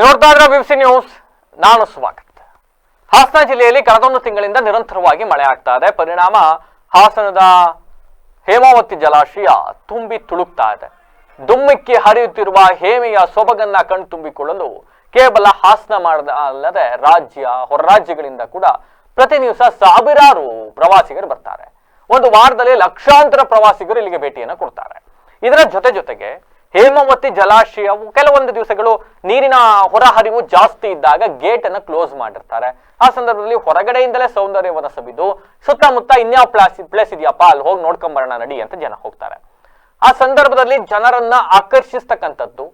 ನೋಡ್ತಾ ಇದ್ರೆ BBC news ನಾನು ಸ್ವಾಗತ ಹಾಸನ ಜಿಲ್ಲೆಯಲ್ಲಿ ಕಳೆದೊಂದು ತಿಂಗಳಿಂದ ನಿರಂತರವಾಗಿ ಮಳೆ ಆಗ್ತಾ ಇದೆ. ಪರಿಣಾಮ ಹಾಸನದ ಹೇಮಾವತಿ ಜಲಾಶಯ ತುಂಬಿ ತುಳುಕ್ತಾ ಇದೆ. ದುಮ್ಮಿಕ್ಕಿ ಹರಿಯುತ್ತಿರುವ ಹೇಮೆಯ ಸೊಬಗನ್ನ ಕಣ್ತುಂಬಿಕೊಳ್ಳಲು ಕೇವಲ ಹಾಸನ ಮಾಡದ ಅಲ್ಲದೆ ರಾಜ್ಯ, ಹೊರ ರಾಜ್ಯಗಳಿಂದ ಕೂಡ ಪ್ರತಿ ದಿವಸ ಸಾವಿರಾರು ಪ್ರವಾಸಿಗರು ಬರ್ತಾರೆ. ಒಂದು ವಾರದಲ್ಲಿ ಲಕ್ಷಾಂತರ ಪ್ರವಾಸಿಗರು ಇಲ್ಲಿಗೆ ಭೇಟಿಯನ್ನು ಕೊಡ್ತಾರೆ. ಇದರ ಜೊತೆ ಜೊತೆಗೆ ಹೇಮಾವತಿ ಜಲಾಶಯವು ಕೆಲವೊಂದು ದಿವಸಗಳು ನೀರಿನ ಹೊರಹರಿವು ಜಾಸ್ತಿ ಇದ್ದಾಗ ಗೇಟ್ ಅನ್ನು ಕ್ಲೋಸ್ ಮಾಡಿರ್ತಾರೆ. ಆ ಸಂದರ್ಭದಲ್ಲಿ ಹೊರಗಡೆಯಿಂದಲೇ ಸೌಂದರ್ಯವನ್ನು ಸವಿದು ಸುತ್ತಮುತ್ತ ಇನ್ಯಾವ ಪ್ಲಾಸ್ ಪ್ಲೇಸ್ ಇದೆಯಪ್ಪ, ಅಲ್ಲಿ ಹೋಗಿ ನೋಡ್ಕೊಂಬರೋಣ, ನಡಿ ಅಂತ ಜನ ಹೋಗ್ತಾರೆ. ಆ ಸಂದರ್ಭದಲ್ಲಿ ಜನರನ್ನ ಆಕರ್ಷಿಸ್ತಕ್ಕಂಥದ್ದು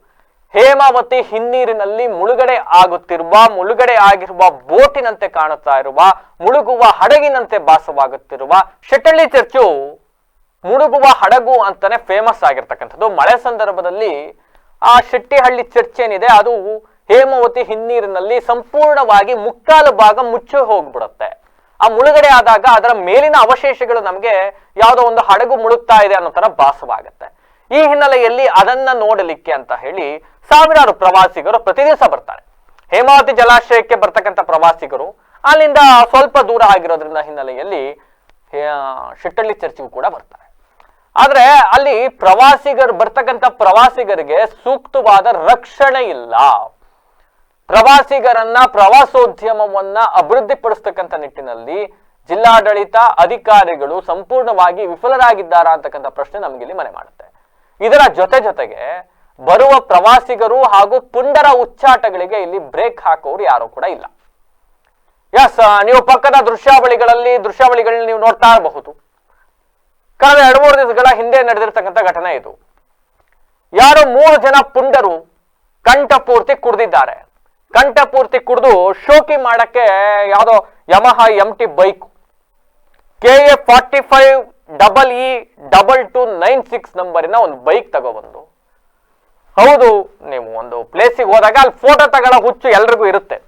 ಹೇಮಾವತಿ ಹಿನ್ನೀರಿನಲ್ಲಿ ಮುಳುಗಡೆ ಆಗುತ್ತಿರುವ, ಮುಳುಗಡೆ ಆಗಿರುವ ಬೋಟಿನಂತೆ ಕಾಣುತ್ತಾ ಇರುವ, ಮುಳುಗುವ ಹಡಗಿನಂತೆ ಭಾಸವಾಗುತ್ತಿರುವ ಶೆಟ್ಟಳ್ಳಿ ಚರ್ಚು. ಮುಳುಗುವ ಹಡಗು ಅಂತಾನೆ ಫೇಮಸ್ ಆಗಿರ್ತಕ್ಕಂಥದ್ದು. ಮಳೆ ಸಂದರ್ಭದಲ್ಲಿ ಆ ಶೆಟ್ಟಿಹಳ್ಳಿ ಚರ್ಚ್ ಏನಿದೆ, ಅದು ಹೇಮಾವತಿ ಹಿನ್ನೀರಿನಲ್ಲಿ ಸಂಪೂರ್ಣವಾಗಿ ಮುಕ್ಕಾಲು ಭಾಗ ಮುಚ್ಚಿ ಹೋಗ್ಬಿಡುತ್ತೆ. ಆ ಮುಳುಗಡೆ ಆದಾಗ ಅದರ ಮೇಲಿನ ಅವಶೇಷಗಳು ನಮಗೆ ಯಾವುದೋ ಒಂದು ಹಡಗು ಮುಳುಗ್ತಾ ಇದೆ ಅನ್ನೋ ತರ ಭಾಸವಾಗುತ್ತೆ. ಈ ಹಿನ್ನೆಲೆಯಲ್ಲಿ ಅದನ್ನ ನೋಡಲಿಕ್ಕೆ ಅಂತ ಹೇಳಿ ಸಾವಿರಾರು ಪ್ರವಾಸಿಗರು ಪ್ರತಿ ದಿವಸ ಬರ್ತಾರೆ. ಹೇಮಾವತಿ ಜಲಾಶಯಕ್ಕೆ ಬರ್ತಕ್ಕಂಥ ಪ್ರವಾಸಿಗರು, ಅಲ್ಲಿಂದ ಸ್ವಲ್ಪ ದೂರ ಆಗಿರೋದ್ರಿಂದ ಹಿನ್ನೆಲೆಯಲ್ಲಿ ಶೆಟ್ಟಳ್ಳಿ ಚರ್ಚಿಗೂ ಕೂಡ ಬರ್ತಾರೆ. ಆದ್ರೆ ಅಲ್ಲಿ ಪ್ರವಾಸಿಗರು, ಬರ್ತಕ್ಕಂಥ ಪ್ರವಾಸಿಗರಿಗೆ ಸೂಕ್ತವಾದ ರಕ್ಷಣೆ ಇಲ್ಲ. ಪ್ರವಾಸಿಗರನ್ನ ಪ್ರವಾಸೋದ್ಯಮವನ್ನ ಅಭಿವೃದ್ಧಿಪಡಿಸ್ತಕ್ಕಂಥ ನಿಟ್ಟಿನಲ್ಲಿ ಜಿಲ್ಲಾಡಳಿತ, ಅಧಿಕಾರಿಗಳು ಸಂಪೂರ್ಣವಾಗಿ ವಿಫಲರಾಗಿದ್ದಾರಾ ಅಂತಕ್ಕಂಥ ಪ್ರಶ್ನೆ ನಮಗಿಲ್ಲಿ ಮನೆ ಮಾಡುತ್ತೆ. ಇದರ ಜೊತೆ ಜೊತೆಗೆ ಬರುವ ಪ್ರವಾಸಿಗರು ಹಾಗೂ ಪುಂಡರ ಉಚ್ಚಾಟಗಳಿಗೆ ಇಲ್ಲಿ ಬ್ರೇಕ್ ಹಾಕೋರು ಯಾರು ಕೂಡ ಇಲ್ಲ. ಎಸ್ ನೀವು ಪಕ್ಕದ ದೃಶ್ಯಾವಳಿಗಳಲ್ಲಿ ದೃಶ್ಯಾವಳಿಗಳಲ್ಲಿ ನೀವು ನೋಡ್ತಾ ಇರಬಹುದು. ಕಳೆದ ಎರಡು ಮೂರು ದಿವಸಗಳ ಹಿಂದೆ ನಡೆದಿರ್ತಕ್ಕಂಥ ಘಟನೆ ಇದು. ಯಾರು ಮೂರು ಜನ ಪುಂಡರು ಕಂಠಪೂರ್ತಿ ಕುಡ್ದಿದ್ದಾರೆ. ಕಂಠಪೂರ್ತಿ ಕುಡಿದು ಶೋಕಿ ಮಾಡಕ್ಕೆ ಯಾವುದೋ Yamaha M T bike, K A forty five double E double two nine six ನಂಬರಿನ ಒಂದು ಬೈಕ್ ತಗೋಬಂದು. ಹೌದು, ನೀವು ಒಂದು ಪ್ಲೇಸಿಗೆ ಹೋದಾಗ ಅಲ್ಲಿ ಫೋಟೋ ತಗೊಳ್ಳೋ ಹುಚ್ಚು ಎಲ್ರಿಗೂ ಇರುತ್ತೆ.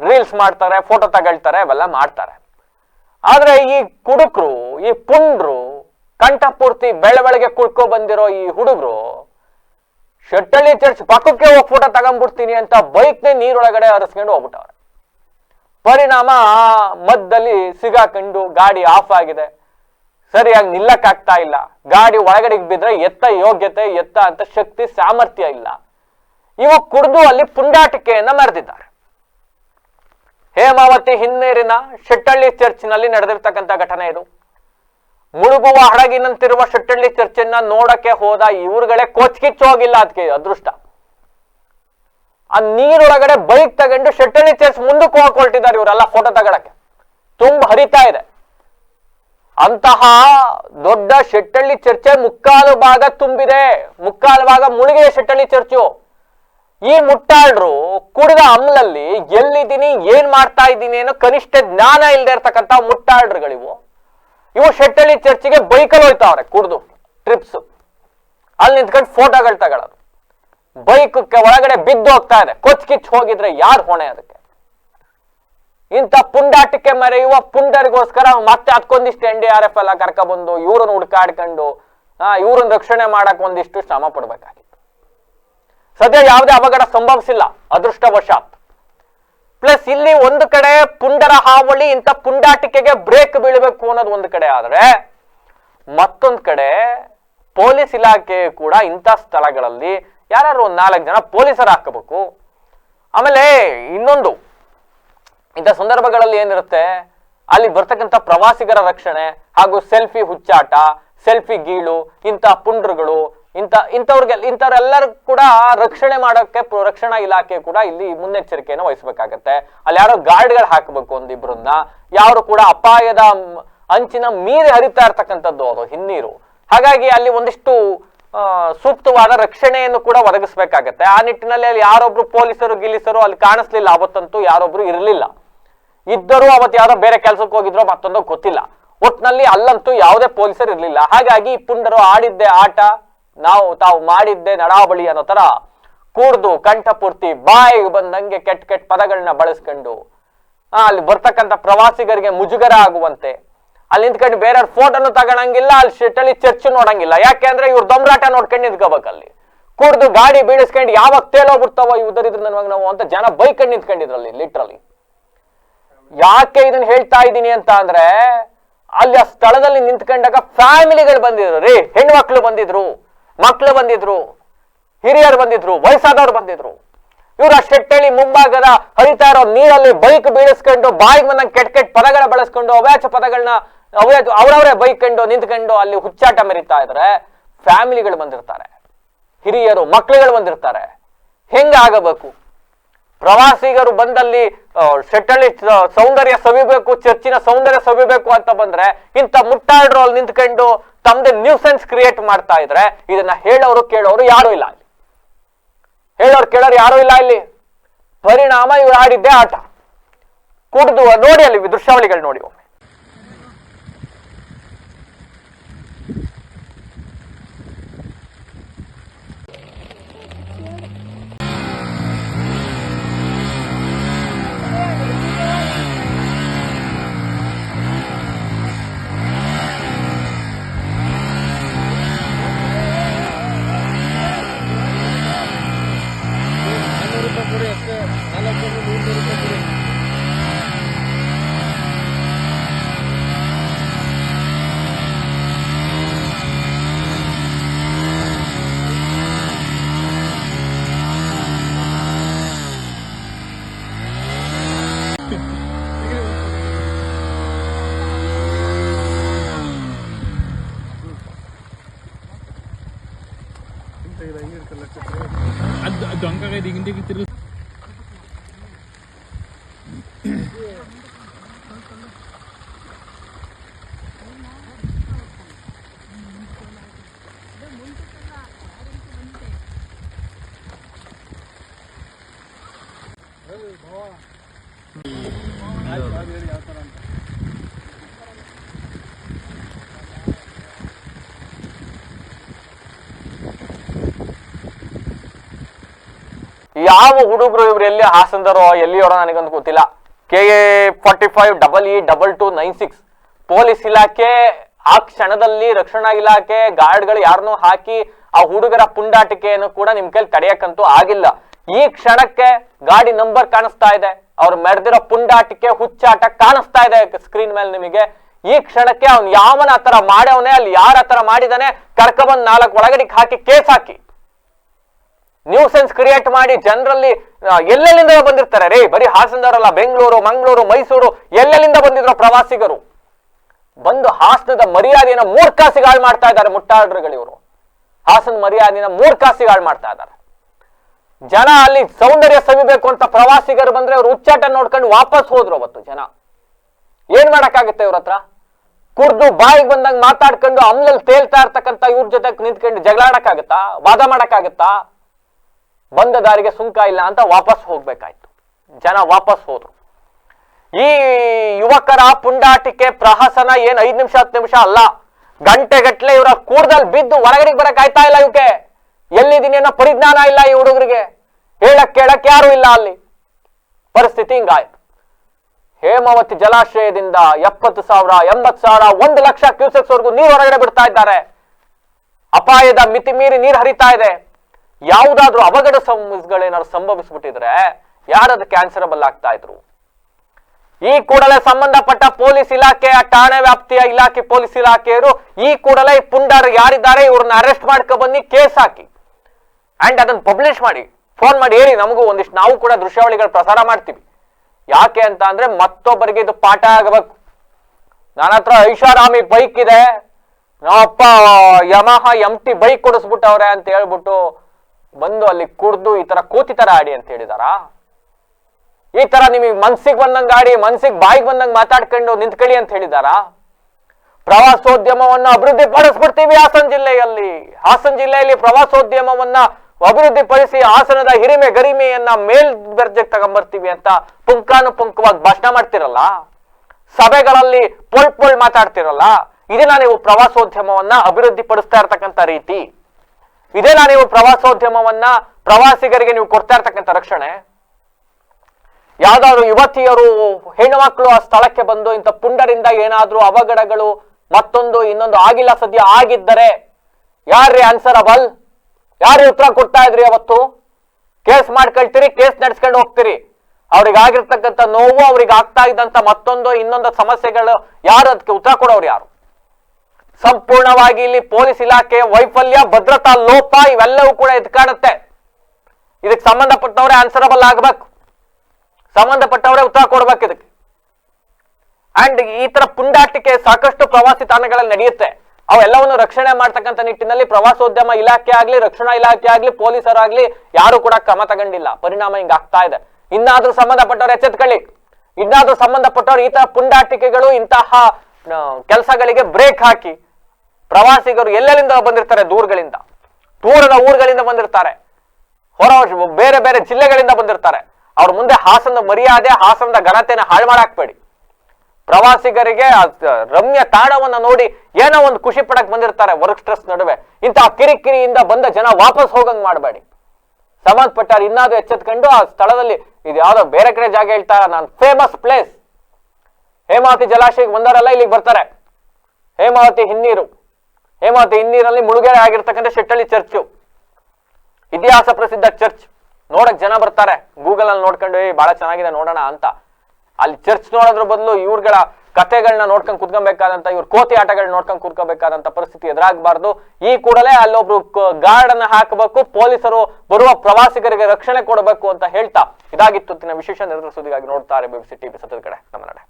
ರೀಲ್ಸ್ ಮಾಡ್ತಾರೆ, ಫೋಟೋ ತಗೊಳ್ತಾರೆ, ಅವೆಲ್ಲ ಮಾಡ್ತಾರೆ. ಆದ್ರೆ ಈ ಕುಡುಕರು, ಈ ಪುಂಡ್ರು, ಕಂಠಪೂರ್ತಿ ಬೆಳೆ ಬೆಳಗ್ಗೆ ಕುಡ್ಕೊ ಬಂದಿರೋ ಈ ಹುಡುಗರು, ಶೆಟ್ಟಳ್ಳಿ ಚರ್ಚ್ ಪಕ್ಕಕ್ಕೆ ಹೋಗಿ ಫೋಟೋ ತಗೊಂಡ್ಬಿಡ್ತೀನಿ ಅಂತ ಬೈಕ್ನೇ ನೀರೊಳಗಡೆ ಹರಿಸ್ಕೊಂಡು ಹೋಗ್ಬಿಟ್ಟವ್ರೆ. ಪರಿಣಾಮ ಮಧ್ಯದಲ್ಲಿ ಸಿಗಾಕೊಂಡು ಗಾಡಿ ಆಫ್ ಆಗಿದೆ. ಸರಿಯಾಗಿ ನಿಲ್ಲಕ್ಕಾಗ್ತಾ ಇಲ್ಲ. ಗಾಡಿ ಒಳಗಡೆಗೆ ಬಿದ್ರೆ ಎತ್ತ ಯೋಗ್ಯತೆ, ಎತ್ತ ಅಂತ ಶಕ್ತಿ, ಸಾಮರ್ಥ್ಯ ಇಲ್ಲ. ಇವು ಕುಡಿದು ಅಲ್ಲಿ ಪುಂಡಾಟಿಕೆಯನ್ನ ಮೆರೆದಿದ್ದಾರೆ. ಹೇಮಾವತಿ ಹಿನ್ನೀರಿನ ಶೆಟ್ಟಳ್ಳಿ ಚರ್ಚ್ನಲ್ಲಿ ನಡೆದಿರ್ತಕ್ಕಂಥ ಘಟನೆ ಇದು. ಮುಳುಗುವ ಹಡಗಿನಂತಿರುವ ಶೆಟ್ಟಳ್ಳಿ ಚರ್ಚನ್ನ ನೋಡಕ್ಕೆ ಹೋದ ಇವ್ರುಗಳೇ ಕೊಚ್ಕಿಚ್ಚು ಹೋಗಿಲ್ಲ ಅದಕ್ಕೆ ಅದೃಷ್ಟ. ಆ ನೀರೊಳಗಡೆ ಬೈಕ್ ತಗೊಂಡು ಶೆಟ್ಟಳ್ಳಿ ಚರ್ಚ್ ಮುಂದಕ್ಕೆ ಹೋಗ್ಕೊಳ್ತಿದ್ದಾರೆ ಇವರೆಲ್ಲ ಫೋಟೋ ತಗೊಳಕ್ಕೆ. ತುಂಬ ಹರಿತಾ ಇದೆ. ಅಂತಹ ದೊಡ್ಡ ಶೆಟ್ಟಳ್ಳಿ ಚರ್ಚೆ ಮುಕ್ಕಾಲು ಭಾಗ ತುಂಬಿದೆ. ಮುಕ್ಕಾಲು ಭಾಗ ಮುಳುಗಿದೆ ಶೆಟ್ಟಳ್ಳಿ ಚರ್ಚು. ಈ ಮುಟ್ಟಾಳ್ರು ಕುಡಿದ ಅಮ್ಲಲ್ಲಿ ಎಲ್ಲಿದ್ದೀನಿ, ಏನ್ ಮಾಡ್ತಾ ಇದ್ದೀನಿ ಅನ್ನೋ ಕನಿಷ್ಠ ಜ್ಞಾನ ಇಲ್ಲದೆ ಇರ್ತಕ್ಕಂಥ ಮುಟ್ಟಾಳ್ರುಗಳಿವು. ಇವು ಶೆಟ್ಟಳ್ಳಿ ಚರ್ಚಿಗೆ ಬೈಕಲ್ಲಿ ಹೋಯ್ತಾವ್ರೆ ಕುಡ್ದು ಟ್ರಿಪ್ಸ್ ಅಲ್ಲಿ ನಿಂತ್ಕೊಂಡು ಫೋಟೋಗಳು ತಗೊಳ್ಳೋದು ಬೈಕ್ ಒಳಗಡೆ ಬಿದ್ದು ಹೋಗ್ತಾ ಇದೆ. ಕೊಚ್ ಕಿಚ್ ಹೋಗಿದ್ರೆ ಯಾರು ಹೊಣೆ ಅದಕ್ಕೆ? ಇಂಥ ಪುಂಡಾಟಕ್ಕೆ ಮರೆಯುವ ಪುಂಡರಿಗೋಸ್ಕರ ಮತ್ತೆ ಅದಕ್ಕೊಂದಿಷ್ಟು ಎನ್ ಡಿ ಆರ್ ಎಫ್ ಎಲ್ಲ ಕರ್ಕೊಬಂದು ಇವ್ರನ್ನ ಹುಡ್ಕಾಡ್ಕೊಂಡು ಇವ್ರನ್ನ ರಕ್ಷಣೆ ಮಾಡಕ್ ಒಂದಿಷ್ಟು ಶ್ರಮ ಪಡ್ಬೇಕಾಗಿತ್ತು ಸದ್ಯ ಯಾವುದೇ ಅವಘಡ ಸಂಭವಿಸಿಲ್ಲ. ಅದೃಷ್ಟವಶಾತ್. ಪ್ಲಸ್ ಇಲ್ಲಿ ಒಂದು ಕಡೆ ಪುಂಡರ ಹಾವಳಿ, ಇಂಥ ಪುಂಡಾಟಿಕೆಗೆ ಬ್ರೇಕ್ ಬೀಳಬೇಕು ಅನ್ನೋದು ಒಂದು ಕಡೆ ಆದರೆ, ಮತ್ತೊಂದು ಕಡೆ ಪೊಲೀಸ್ ಇಲಾಖೆ ಕೂಡ ಇಂಥ ಸ್ಥಳಗಳಲ್ಲಿ ಯಾರು ಒಂದು ನಾಲ್ಕು ಜನ ಪೊಲೀಸರು ಹಾಕಬೇಕು. ಆಮೇಲೆ ಇನ್ನೊಂದು, ಇಂಥ ಸಂದರ್ಭಗಳಲ್ಲಿ ಏನಿರುತ್ತೆ, ಅಲ್ಲಿ ಬರ್ತಕ್ಕಂಥ ಪ್ರವಾಸಿಗರ ರಕ್ಷಣೆ ಹಾಗೂ ಸೆಲ್ಫಿ ಹುಚ್ಚಾಟ, ಸೆಲ್ಫಿ ಗೀಳು, ಇಂಥ ಪುಂಡ್ರುಗಳು ಇಂಥ, ಇಂಥವ್ರಿಗೆ, ಇಂಥವ್ರೆಲ್ಲರೂ ಕೂಡ ರಕ್ಷಣೆ ಮಾಡೋಕ್ಕೆ ರಕ್ಷಣಾ ಇಲಾಖೆ ಕೂಡ ಇಲ್ಲಿ ಮುನ್ನೆಚ್ಚರಿಕೆಯನ್ನು ವಹಿಸಬೇಕಾಗತ್ತೆ. ಅಲ್ಲಿ ಯಾರೋ ಗಾರ್ಡ್ಗಳು ಹಾಕಬೇಕು ಒಂದಿಬ್ಬರನ್ನ ಯಾರು ಕೂಡ ಅಪಾಯದ ಅಂಚಿನ ಮೀರಿ ಹರಿತಾ ಇರ್ತಕ್ಕಂಥದ್ದು ಅದು, ಹಿನ್ನೀರು. ಹಾಗಾಗಿ ಅಲ್ಲಿ ಒಂದಿಷ್ಟು ಸೂಕ್ತವಾದ ರಕ್ಷಣೆಯನ್ನು ಕೂಡ ಒದಗಿಸ್ಬೇಕಾಗತ್ತೆ. ಆ ನಿಟ್ಟಿನಲ್ಲಿ ಅಲ್ಲಿ ಯಾರೊಬ್ರು ಪೊಲೀಸರು, ಗಿಲಿಸರು ಅಲ್ಲಿ ಕಾಣಿಸ್ಲಿಲ್ಲ ಅವತ್ತಂತೂ ಯಾರೊಬ್ರು ಇರಲಿಲ್ಲ. ಇದ್ದರೂ ಅವತ್ತು ಯಾರೋ ಬೇರೆ ಕೆಲಸಕ್ಕೆ ಹೋಗಿದ್ರೋ ಮತ್ತೊಂದೋ ಗೊತ್ತಿಲ್ಲ. ಒಟ್ನಲ್ಲಿ ಅಲ್ಲಂತೂ ಯಾವುದೇ ಪೊಲೀಸರು ಇರಲಿಲ್ಲ. ಹಾಗಾಗಿ ಪುಂಡರು ಆಡಿದ್ದೆ ಆಟ ನಾವು ತಾವು ಮಾಡಿದ್ದೆ ನಡಾವಳಿ ಅನ್ನೋ ತರ ಕೂಡ್ದು ಕಂಠಪೂರ್ತಿ ಬಾಯಿಗೆ ಬಂದಂಗೆ ಕೆಟ್ಟ ಕೆಟ್ಟ ಪದಗಳನ್ನ ಬಳಸ್ಕೊಂಡು ಅಲ್ಲಿ ಬರ್ತಕ್ಕಂಥ ಪ್ರವಾಸಿಗರಿಗೆ ಮುಜುಗರ ಆಗುವಂತೆ ಅಲ್ಲಿ ನಿಂತ್ಕೊಂಡು ಬೇರೆಯವ್ರ ಫೋಟೋನು ತಗೊಳಂಗಿಲ್ಲ, ಅಲ್ಲಿ ಶೆಟ್ಟಲ್ಲಿ ಚರ್ಚ್ ನೋಡಂಗಿಲ್ಲ. ಯಾಕೆ ಅಂದ್ರೆ ಇವ್ರು ದೊಂಬರಾಟ ನೋಡ್ಕೊಂಡು ನಿಂತ್ಕೋಬೇಕು ಅಲ್ಲಿ. ಕೂರ್ದು ಗಾಡಿ ಬೀಳಿಸ್ಕೊಂಡು ಯಾವಾಗ ತೇಲೋಗ್ಬಿಡ್ತಾವ ಇವ್ದರಿದ್ರೆ ನನ್ವಾಗ ನಾವು ಅಂತ ಜನ ಬೈಕಂಡು ನಿಂತ್ಕೊಂಡಿದ್ರಲ್ಲಿ ಲಿಟ್ರಲಿ ಯಾಕೆ ಇದನ್ನ ಹೇಳ್ತಾ ಇದ್ದೀನಿ ಅಂತ ಅಂದ್ರೆ, ಅಲ್ಲಿ ಆ ಸ್ಥಳದಲ್ಲಿ ನಿಂತ್ಕೊಂಡಾಗ ಫ್ಯಾಮಿಲಿಗಳು ಬಂದಿದ್ರು. ರೀ, ಹೆಣ್ಮಕ್ಳು ಬಂದಿದ್ರು. ಮಕ್ಳು ಬಂದಿದ್ರು, ಹಿರಿಯರು ಬಂದಿದ್ರು, ವಯಸ್ಸಾದವ್ರು ಬಂದಿದ್ರು. ಇವ್ರು ಆ ಶೆಟ್ಟಳ್ಳಿ ಮುಂಭಾಗದ ಹರಿತಾ ಇರೋ ನೀರಲ್ಲಿ ಬೈಕ್ ಬೀಳಿಸ್ಕೊಂಡು, ಬಾಯಿಗೆ ಬಂದಂಗೆ ಕೆಟ್ಟ ಕೆಟ್ಟ ಪದಗಳ ಬಳಸ್ಕೊಂಡು, ಅವ್ಯಾಚ ಪದಗಳನ್ನ ಅವ್ಯಾಚ ಅವರವರೇ ಕಂಡು, ನಿಂತ್ಕೊಂಡು ಅಲ್ಲಿ ಹುಚ್ಚಾಟ ಮೆರಿತಾ ಇದ್ರೆ ಫ್ಯಾಮಿಲಿಗಳು ಬಂದಿರ್ತಾರೆ. ಹಿರಿಯರು, ಮಕ್ಳುಗಳು ಬಂದಿರ್ತಾರೆ. ಹೆಂಗಾಗಬೇಕು ಪ್ರವಾಸಿಗರು ಬಂದಲ್ಲಿ ಶೆಟ್ಟಳ್ಳಿ ಸೌಂದರ್ಯ ಸವಿಬೇಕು, ಚರ್ಚಿನ ಸೌಂದರ್ಯ ಸವಿಬೇಕು ಅಂತ ಬಂದ್ರೆ ಇಂಥ ಮುಟ್ಟಾಡ್ರು ಅಲ್ಲಿ ನಿಂತ್ಕೊಂಡು ತಮ್ಮದೇ ನ್ಯೂಸೆನ್ಸ್ ಕ್ರಿಯೇಟ್ ಮಾಡ್ತಾ ಇದ್ರೆ ಇದನ್ನ ಹೇಳೋರು ಕೇಳೋರು ಯಾರು ಇಲ್ಲ ಅಲ್ಲಿ. ಹೇಳೋರು ಕೇಳೋರು ಯಾರು ಇಲ್ಲ ಇಲ್ಲಿ. ಪರಿಣಾಮ ಇವ್ರು ಆಡಿದ್ದೇ ಆಟ. ಕುಡಿದು ನೋಡಿ ಅಲ್ಲಿ ದೃಶ್ಯಾವಳಿಗಳು ನೋಡಿ इंडिया ಯಾವ ಹುಡುಗರು ಇವ್ರು ಎಲ್ಲಿ ಹಾಸನದರೋ ಎಲ್ಲಿಯವರೋ ನನಗೊಂದು ಗೊತ್ತಿಲ್ಲ. K A forty five double E double two nine six. Police ಇಲಾಖೆ, ಆ ಕ್ಷಣದಲ್ಲಿ ರಕ್ಷಣಾ ಇಲಾಖೆ, ಗಾರ್ಡ್ಗಳು ಯಾರನ್ನೂ ಹಾಕಿ ಆ ಹುಡುಗರ ಪುಂಡಾಟಿಕೆಯನ್ನು ಕೂಡ ನಿಮ್ ಕೈಲಿ ತಡೆಯಕ್ಕಂತೂ ಆಗಿಲ್ಲ. ಈ ಕ್ಷಣಕ್ಕೆ ಗಾಡಿ ನಂಬರ್ ಕಾಣಿಸ್ತಾ ಇದೆ. ಅವ್ರು ಮೆರೆದಿರೋ ಪುಂಡಾಟಿಕೆ, ಹುಚ್ಚಾಟ ಕಾಣಿಸ್ತಾ ಇದೆ ಸ್ಕ್ರೀನ್ ಮೇಲೆ ನಿಮಗೆ. ಈ ಕ್ಷಣಕ್ಕೆ ಅವ್ನು ಯಾವನ ಆತರ ಮಾಡ್ಯವನೇ ಅಲ್ಲಿ ಯಾರ ಆತರ ಮಾಡಿದಾನೆ ಕರ್ಕಬಂದ್ ನಾಲ್ಕು ಒಳಗಡೆಗೆ ಹಾಕಿ ಕೇಸ್ ಹಾಕಿ. ನ್ಯೂಸೆನ್ಸ್ ಕ್ರಿಯೇಟ್ ಮಾಡಿ ಜನರಲ್ಲಿ ಎಲ್ಲೆಲ್ಲಿಂದ ಬಂದಿರ್ತಾರೆ? ರೇ, ಬರೀ ಹಾಸನದವರಲ್ಲ, ಬೆಂಗಳೂರು, ಮಂಗಳೂರು, ಮೈಸೂರು, ಎಲ್ಲೆಲ್ಲಿಂದ ಬಂದಿದ್ರು ಪ್ರವಾಸಿಗರು? ಬಂದು ಹಾಸನದ ಮರ್ಯಾದೆಯನ್ನು ಮೂರ್ಖಾಸಿಗೆ ಮಾಡ್ತಾ ಇದ್ದಾರೆ ಮುಟ್ಟಾಡ್ರುಗಳು ಇವರು. ಹಾಸನ ಮರ್ಯಾದೆನ ಮೂರ್ಖಾಸಿಗೆ ಮಾಡ್ತಾ ಇದ್ದಾರೆ. ಜನ ಅಲ್ಲಿ ಸೌಂದರ್ಯ ಸವಿಬೇಕು ಅಂತ ಪ್ರವಾಸಿಗರು ಬಂದ್ರೆ ಅವ್ರು ಉಚ್ಚಾಟ ನೋಡ್ಕೊಂಡು ವಾಪಸ್ ಹೋದ್ರು ಅವತ್ತು ಜನ. ಏನ್ ಮಾಡಕ್ಕಾಗುತ್ತೆ ಇವ್ರ ಹತ್ರ? ಕುರ್ದು ಬಾಯಿಗೆ ಬಂದಂಗ ಮಾತಾಡ್ಕೊಂಡು ಅಮ್ಲಲ್ಲಿ ತೇಲ್ತಾ ಇರ್ತಕ್ಕಂಥ ಇವ್ರ ಜೊತೆ ನಿಂತ್ಕೊಂಡು ಜಗಳಾಡಕ್ಕಾಗತ್ತಾ? ವಾದ ಮಾಡಕ್ಕಾಗತ್ತಾ? ಬಂದ ದಾರಿಗೆ ಸುಂಕ ಇಲ್ಲ ಅಂತ ವಾಪಸ್ ಹೋಗ್ಬೇಕಾಯ್ತು. ಜನ ವಾಪಸ್ ಹೋದ್ರು. ಈ ಯುವಕರ ಪುಂಡಾಟಿಕೆ, ಪ್ರಹಸನ ಏನ್ ಐದ್ ನಿಮಿಷ, ಹತ್ತು ನಿಮಿಷ ಅಲ್ಲ. ಗಂಟೆಗಟ್ಲೆ ಇವರ ಕೂರ್ದಲ್ಲಿ ಬಿದ್ದು ಹೊರಗಡೆಗೆ ಬರಕ್ ಇಲ್ಲ ಇವಕ್ಕೆ ಎಲ್ಲಿದ್ದೀನಿ ಅನ್ನೋ ಪರಿಜ್ಞಾನ ಇಲ್ಲ ಈ ಹುಡುಗರಿಗೆ. ಹೇಳಕ್ ಕೇಳಕ್ ಯಾರು ಇಲ್ಲ ಅಲ್ಲಿ. ಪರಿಸ್ಥಿತಿ ಹಿಂಗಾಯ್ತು. ಹೇಮಾವತಿ ಜಲಾಶಯದಿಂದ ಎಪ್ಪತ್ತು ಸಾವಿರ ಎಂಬತ್ತು ಸಾವಿರ, ಒಂದು ಲಕ್ಷ ಕ್ಯೂಸೆಕ್ಸ್ ವರೆಗೂ ನೀರು ಹೊರಗಡೆ ಬಿಡ್ತಾ ಇದ್ದಾರೆ. ಅಪಾಯದ ಮಿತಿ ಮೀರಿ ನೀರು ಹರಿತಾ ಇದೆ. ಯಾವುದಾದ್ರೂ ಅವಘಡ ಸಮಸ್ಯೆಗಳೇನಾದ್ರು ಸಂಭವಿಸ್ಬಿಟ್ಟಿದ್ರೆ ಯಾರು ಕ್ಯಾನ್ಸರಬಲ್ ಆಗ್ತಾ ಇದ್ರು? ಈ ಕೂಡಲೇ ಸಂಬಂಧಪಟ್ಟ ಪೊಲೀಸ್ ಇಲಾಖೆಯ ಠಾಣೆ ವ್ಯಾಪ್ತಿಯ ಇಲಾಖೆ ಪೊಲೀಸ್ ಇಲಾಖೆಯವರು ಈ ಕೂಡಲೇ ಪುಂಡಾರ್ ಯಾರಿದ್ದಾರೆ ಇವ್ರನ್ನ ಅರೆಸ್ಟ್ ಮಾಡ್ಕೊ ಬನ್ನಿ, ಕೇಸ್ ಹಾಕಿ. ಅಂಡ್ ಅದನ್ನ ಪಬ್ಲಿಷ್ ಮಾಡಿ ಫೋನ್ ಮಾಡಿ, ಹೇಳಿ ನಮಗೂ ಒಂದಿಷ್ಟು ನಾವು ಕೂಡ ದೃಶ್ಯಾವಳಿಗಳು ಪ್ರಸಾರ ಮಾಡ್ತೀವಿ. ಯಾಕೆ ಅಂತ ಅಂದ್ರೆ ಮತ್ತೊಬ್ಬರಿಗೆ ಇದು ಪಾಠ ಆಗಬೇಕು. ನನ್ನ ಹತ್ರ ಐಷಾರಾಮಿ ಬೈಕ್ ಇದೆ. ನಮ್ಮಪ್ಪ ಯಮಹ ಎಂ ಟಿ ಬೈಕ್ ಕೊಡಿಸ್ಬಿಟ್ಟವ್ರೆ ಅಂತ ಹೇಳ್ಬಿಟ್ಟು ಬಂದು ಅಲ್ಲಿ ಕುಡ್ದು ಈ ತರ ಕೋತಿ ತರ ಆಡಿ ಅಂತ ಹೇಳಿದಾರಾ? ಈ ತರ ನಿಮಗೆ ಮನ್ಸಿಗೆ ಬಂದಂಗೆ ಆಡಿ, ಮನ್ಸಿಗೆ ಬಾಯಿಗೆ ಬಂದಂಗೆ ಮಾತಾಡ್ಕೊಂಡು ನಿಂತ್ಕೊಳ್ಳಿ ಅಂತ ಹೇಳಿದಾರಾ? ಪ್ರವಾಸೋದ್ಯಮವನ್ನು ಅಭಿವೃದ್ಧಿ ಪಡಿಸ್ಬಿಡ್ತೀವಿ ಹಾಸನ ಜಿಲ್ಲೆಯಲ್ಲಿ. ಹಾಸನ ಜಿಲ್ಲೆಯಲ್ಲಿ ಪ್ರವಾಸೋದ್ಯಮವನ್ನ ಅಭಿವೃದ್ಧಿ ಪಡಿಸಿ ಹಾಸನದ ಹಿರಿಮೆ ಗರಿಮೆಯನ್ನ ಮೇಲ್ ದರ್ಜೆಗೆ ತಗೊಂಬರ್ತೀವಿ ಅಂತ ಪುಂಕಾನುಪುಂಕವಾಗಿ ಭಾಷಣ ಮಾಡ್ತಿರಲ್ಲ? ಸಭೆಗಳಲ್ಲಿ ಪೊಳ್ ಪೊಳ್ ಮಾತಾಡ್ತಿರಲ್ಲ? ಇದನ್ನ ನೀವು ಪ್ರವಾಸೋದ್ಯಮವನ್ನ ಅಭಿವೃದ್ಧಿ ಪಡಿಸ್ತಾ ಇರ್ತಕ್ಕಂಥ ರೀತಿ. ಇದೇನಾ ನೀವು ಪ್ರವಾಸೋದ್ಯಮವನ್ನ ಪ್ರವಾಸಿಗರಿಗೆ ನೀವು ಕೊಡ್ತಾ ಇರ್ತಕ್ಕಂಥ ರಕ್ಷಣೆ. ಯಾವ್ದಾದ್ರು ಯುವತಿಯರು ಹೆಣ್ಣು ಮಕ್ಕಳು ಆ ಸ್ಥಳಕ್ಕೆ ಬಂದು ಇಂಥ ಪುಂಡರಿಂದ ಏನಾದ್ರೂ ಅವಘಡಗಳು ಮತ್ತೊಂದು ಇನ್ನೊಂದು ಆಗಿಲ್ಲ, ಸದ್ಯ ಆಗಿದ್ದರೆ ಯಾರ್ರೀ ಅಬಲ್ ಯಾರು ಉತ್ತರ ಕೊಡ್ತಾ ಇದ್ರಿ ಅವತ್ತು? ಕೇಸ್ ಮಾಡ್ಕೊಳ್ತೀರಿ, ಕೇಸ್ ನಡೆಸ್ಕೊಂಡು ಹೋಗ್ತೀರಿ. ಅವ್ರಿಗೆ ಆಗಿರ್ತಕ್ಕಂಥ ನೋವು ಅವ್ರಿಗೆ ಆಗ್ತಾ ಇದ್ದಂತ ಮತ್ತೊಂದು ಇನ್ನೊಂದು ಸಮಸ್ಯೆಗಳು ಯಾರು ಅದಕ್ಕೆ ಉತ್ತರ ಕೊಡೋರು ಯಾರು? ಸಂಪೂರ್ಣವಾಗಿ ಇಲ್ಲಿ ಪೊಲೀಸ್ ಇಲಾಖೆ, ವೈಫಲ್ಯ, ಭದ್ರತಾ ಲೋಪ ಇವೆಲ್ಲವೂ ಕೂಡ ಎದ್ಕಾಡುತ್ತೆ ಇದಕ್ಕೆ ಸಂಬಂಧಪಟ್ಟವರೇ ಆನ್ಸರಬಲ್ ಆಗ್ಬೇಕು. ಸಂಬಂಧಪಟ್ಟವರೇ ಉತ್ತರ ಕೊಡ್ಬೇಕು ಇದಕ್ಕೆ. ಅಂಡ್ ಈ ತರ ಪುಂಡಾಟಿಕೆ ಸಾಕಷ್ಟು ಪ್ರವಾಸಿ ತಾಣಗಳಲ್ಲಿ ನಡೆಯುತ್ತೆ. ಅವೆಲ್ಲವನ್ನು ರಕ್ಷಣೆ ಮಾಡ್ತಕ್ಕಂಥ ನಿಟ್ಟಿನಲ್ಲಿ ಪ್ರವಾಸೋದ್ಯಮ ಇಲಾಖೆ ಆಗ್ಲಿ, ರಕ್ಷಣಾ ಇಲಾಖೆ ಆಗ್ಲಿ, ಪೊಲೀಸರಾಗ್ಲಿ ಯಾರು ಕೂಡ ಕ್ರಮ ತಗೊಂಡಿಲ್ಲ. ಪರಿಣಾಮ ಹಿಂಗ ಆಗ್ತಾ ಇದೆ. ಇನ್ನಾದ್ರೂ ಸಂಬಂಧಪಟ್ಟವ್ರು ಎಚ್ಚೆತ್ಕೊಳ್ಳಿ. ಇನ್ನಾದ್ರೂ ಸಂಬಂಧಪಟ್ಟವ್ರು ಈ ತರ ಪುಂಡಾಟಿಕೆಗಳು ಇಂತಹ ಕೆಲಸಗಳಿಗೆ ಬ್ರೇಕ್ ಹಾಕಿ ಪ್ರವಾಸಿಗರು ಎಲ್ಲೆಲ್ಲಿಂದ ಬಂದಿರ್ತಾರೆ? ದೂರಗಳಿಂದ. ದೂರದ ಊರುಗಳಿಂದ ಬಂದಿರ್ತಾರೆ. ಹೊರ ಬೇರೆ ಬೇರೆ ಜಿಲ್ಲೆಗಳಿಂದ ಬಂದಿರ್ತಾರೆ. ಅವ್ರ ಮುಂದೆ ಹಾಸನದ ಮರ್ಯಾದೆ, ಹಾಸನದ ಘನತೆಯನ್ನು ಹಾಳು ಮಾಡಾಕ್ಬೇಡಿ. ಪ್ರವಾಸಿಗರಿಗೆ ರಮ್ಯ ತಾಣವನ್ನು ನೋಡಿ ಏನೋ ಒಂದು ಖುಷಿ ಪಡಕ್ ಬಂದಿರ್ತಾರೆ ವರ್ಕ್ ಸ್ಟ್ರೆಸ್ ನಡುವೆ. ಇಂತಹ ಕಿರಿಕಿರಿಯಿಂದ ಬಂದ ಜನ ವಾಪಸ್ ಹೋಗಂಗ್ ಮಾಡಬೇಡಿ. ಸಂಬಂಧಪಟ್ಟಾರ ಇನ್ನಾದ್ರೂ ಎಚ್ಚೆತ್ಕೊಂಡು ಆ ಸ್ಥಳದಲ್ಲಿ ಇದು ಯಾವ್ದೋ ಬೇರೆ ಕಡೆ ಜಾಗ ಹೇಳ್ತಾ ನಾನು ಫೇಮಸ್ ಪ್ಲೇಸ್ ಹೇಮಾವತಿ ಜಲಾಶಯಕ್ಕೆ ಬಂದವರೆಲ್ಲ ಇಲ್ಲಿಗೆ ಬರ್ತಾರೆ. ಹೇಮಾವತಿ ಹಿನ್ನೀರು. ಹೇಮಾವತಿ ಹಿನ್ನೀರಲ್ಲಿ ಮುಳುಗೇರೆ ಆಗಿರ್ತಕ್ಕಂಥ ಶೆಟ್ಟಳ್ಳಿ ಚರ್ಚು ಇತಿಹಾಸ ಪ್ರಸಿದ್ಧ ಚರ್ಚ್ ನೋಡಕ್ ಜನ ಬರ್ತಾರೆ. ಗೂಗಲ್ ಅಲ್ಲಿ ನೋಡ್ಕೊಂಡು ಬಹಳ ಚೆನ್ನಾಗಿದೆ ನೋಡೋಣ ಅಂತ. ಅಲ್ಲಿ ಚರ್ಚ್ ನೋಡೋದ್ರ ಬದಲು ಇವ್ರಗಳ ಕಥೆಗಳನ್ನ ನೋಡ್ಕೊಂಡು ಕುತ್ಕೊಬೇಕಾದಂತ, ಇವ್ರ ಕೋತಿ ಆಟಗಳನ್ನ ನೋಡ್ಕೊಂಡು ಕುತ್ಕೋಬೇಕಾದಂತ ಪರಿಸ್ಥಿತಿ ಎದುರಾಗಬಾರ್ದು. ಈ ಕೂಡಲೇ ಅಲ್ಲೊಬ್ರು ಗಾರ್ಡ್ ಅನ್ನ ಹಾಕಬೇಕು, ಪೊಲೀಸರು ಬರುವ ಪ್ರವಾಸಿಗರಿಗೆ ರಕ್ಷಣೆ ಕೊಡಬೇಕು ಅಂತ ಹೇಳ್ತಾ ಇದಾಗಿತ್ತು ವಿಶೇಷ ನಿರ್ಧಾರ ನೋಡ್ತಾರೆ ಬಿಬಿಸಿ ಟಿವಿ ಸತದ ಕಡೆ. ನಮ್ಮ ನಡೆ.